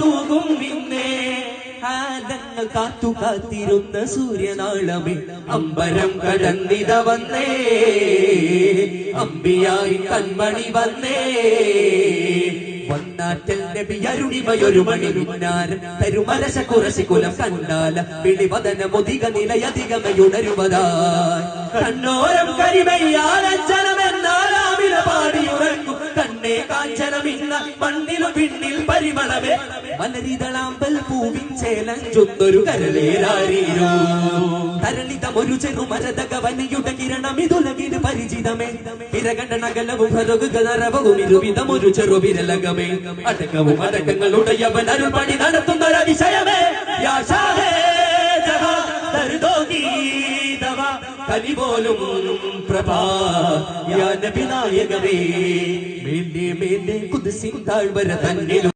തൂകും നിന്നേ കാലങ്ങൾ കാത്തു കാത്തിരുന്ന സൂര്യനാളമേ. അമ്പരം കടന്നിത വന്നേ അമ്പിയായി കൺമണി വന്നേ. വന്നാറ്റൽ കുറശി കുലം കണ്ടാല കണ്ണോരം കരിമയ്യാലഞ്ചനമെന്നാലാമില കണ്ണേ കാഞ്ചനമിന്ന മണ്ണിലും പിന്നിൽ പരിമളമേ. മലരിതളാമ്പൽ പൂവിൻ ചേലഞ്ചൊന്നൊരു കരളേരാരീരോ. തരളിതമൊരു ചെറുമരതകവനിയുടെ കിരണം ഇതുലകിന് പരിചിതമേ. ഇരകണ്ട നഗലവും ഹരവുകനറവും ഇരുവിധമൊരു ചെറുവിരലകമേ. അടക്കവും അടക്കങ്ങളുടയവൻ അരുൾപണി നടത്തുന്നൊരതിശയമേ യാ ദവ കലി പോലും പ്രഭാ. നബി നായകമേ മേലെ മേലെ കുതിസിൻ താഴ്വര തന്നിലും